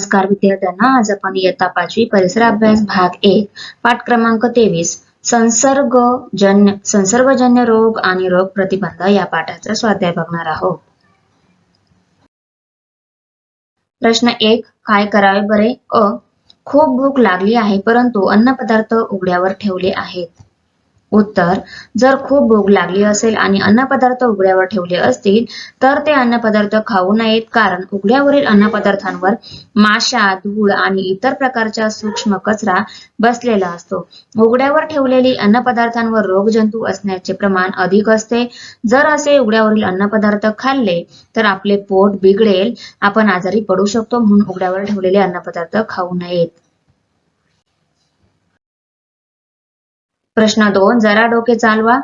नमस्कार विद्यार्थ्यांना आज आपण इयत्ता पाचवी परिसर अभ्यास भाग एक पाठ क्रमांक तेवीस संसर्गजन्य संसर्गजन्य रोग आणि रोग प्रतिबंध या पाठाचा स्वाध्याय बघणार आहोत. प्रश्न एक काय करावे बरे? अ खूप भूक लागली आहे परंतु अन्न पदार्थ उघड्यावर ठेवले आहेत. उत्तर जर खूप भूक लागली असेल आणि अन्नपदार्थ उघड्यावर ठेवले असतील तर ते अन्नपदार्थ खाऊ नयेत कारण उघड्यावरील अन्नपदार्थांवर माशा धूळ आणि इतर प्रकारचा सूक्ष्म कचरा बसलेला असतो. उघड्यावर ठेवलेली अन्नपदार्थांवर रोगजंतू असण्याचे प्रमाण अधिक असते. जर असे उघड्यावरील अन्नपदार्थ खाल्ले तर आपले पोट बिघडेल. आपण आजारी पडू शकतो म्हणून उघड्यावर ठेवलेले अन्नपदार्थ खाऊ नयेत. प्रश्न दोन जरा डोके चालवा.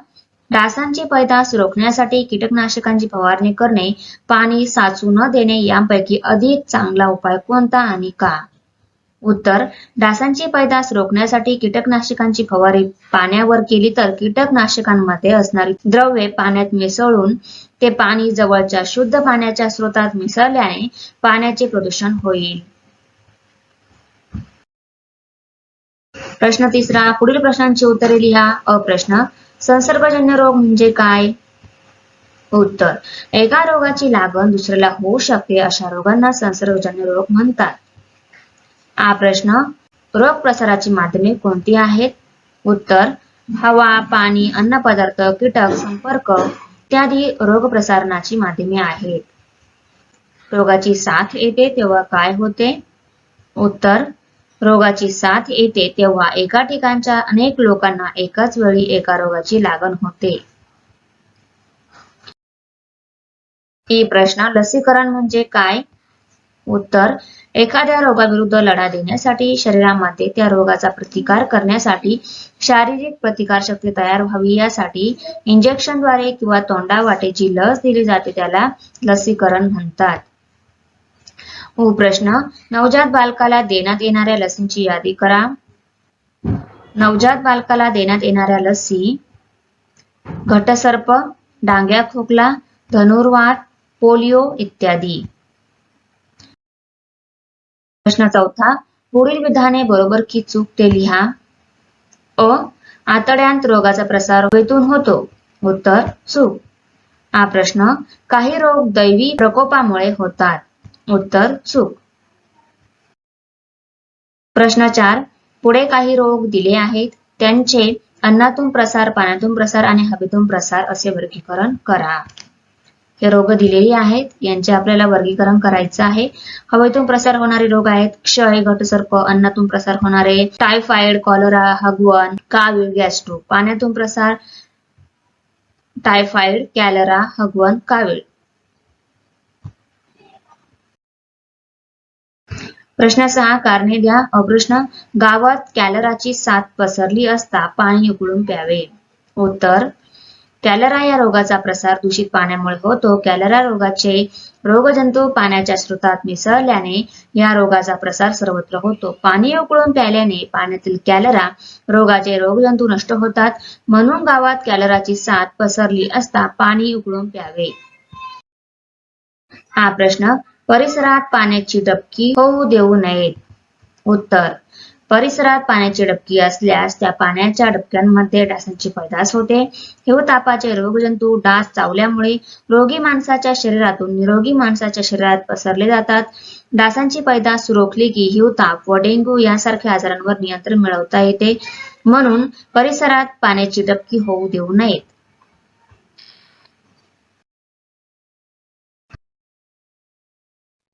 डासांची पैदास रोखण्यासाठी कीटकनाशकांची फवारणी करणे पाणी साचू न देणे यांपैकी अधिक चांगला उपाय कोणता आणि का? उत्तर डासांची पैदास रोखण्यासाठी कीटकनाशकांची फवारणी पाण्यावर केली तर कीटकनाशकांमध्ये असणारी द्रव्ये पाण्यात मिसळून ते पाणी जवळच्या शुद्ध पाण्याच्या स्रोतात मिसळल्याने पाण्याचे प्रदूषण होईल. प्रश्न तिसरा पुढील प्रश्नांची उत्तरे लिहा. अ प्रश्न संसर्गजन्य रोग म्हणजे काय? उत्तर एका रोगाची लागण दुसऱ्याला होऊ शकते अशा रोगांना संसर्गजन्य रोग म्हणतात. हा प्रश्न रोग प्रसाराची माध्यमे कोणती आहेत? उत्तर हवा पाणी अन्नपदार्थ कीटक संपर्क इत्यादी रोग प्रसारणाची माध्यमे आहेत. रोगाची साथ येते तेव्हा काय होते? उत्तर रोगाची साथ येते तेव्हा एका ठिकाणच्या अनेक लोकांना एकाच वेळी एका रोगाची लागण होते. ही प्रश्न लसीकरण म्हणजे काय? उत्तर एखाद्या रोगाविरुद्ध लढा देण्यासाठी शरीरामध्ये त्या रोगाचा प्रतिकार करण्यासाठी शारीरिक प्रतिकारशक्ती तयार व्हावी यासाठी इंजेक्शनद्वारे किंवा तोंडावाटे जी लस दिली जाते त्याला लसीकरण म्हणतात. हो, प्रश्न. नवजात बालकाला देण्यात येणाऱ्या लसींची यादी करा. नवजात बालकाला देण्यात येणाऱ्या लसी. घटसर्प डांग्या खोकला धनुर्वात पोलिओ इत्यादी. प्रश्न चौथा. पुढील विधाने बरोबर की चूक ते लिहा. अ. आतड्यांत रोगाचा प्रसार वेतून होतो. उत्तर चूक. हा प्रश्न. काही रोग दैवी प्रकोपामुळे होतात. उत्तर चूक प्रश्न चार. पुढे काही रोग दिले आहेत. त्यांचे अन्नातून प्रसार पाण्यातून प्रसार आणि हवेतून प्रसार असे वर्गीकरण करा. हे रोग दिलेली आहेत. यांचे आपल्याला वर्गीकरण करायचं आहे. हवेतून प्रसार होणारे रोग आहेत. क्षय घटसर्प अन्नातून प्रसार होणारे टायफॉइड कॉलरा हगवण कावीळ गॅस्ट्रो. पाण्यातून प्रसार टायफॉइड कॅलरा हगवण कावीळ. प्रश्न सहा कारणे द्या. अप्रश्न गावात कॅलराची साथ पसरली असता पाणी उकळून प्यावे. उत्तर कॅलरा या रोगाचा प्रसार दूषित पाण्यामुळे होतो. कॅलरा रोगाचे रोगजंतू पाण्याच्या स्रोतात मिसळल्याने या रोगाचा प्रसार सर्वत्र होतो. पाणी उकळून प्यायल्याने पाण्यातील कॅलरा रोगाचे रोगजंतू नष्ट होतात. म्हणून गावात कॅलराची साथ पसरली असता पाणी उकळून प्यावे. हा प्रश्न परिसरात पाण्याची डबकी होऊ देऊ नयेत उत्तर. परिसरात पाण्याची डबकी असल्यास त्या पाण्याच्या डबक्यांमध्ये डासांची पैदास होते. हिवतापाचे रोगजंतू डास चावल्यामुळे रोगी माणसाच्या शरीरातून निरोगी माणसाच्या शरीरात पसरले जातात. डासांची पैदास रोखली की हिवताप व डेंग्यू यासारख्या आजारांवर नियंत्रण मिळवता येते. म्हणून परिसरात पाण्याची डबकी होऊ देऊ नयेत.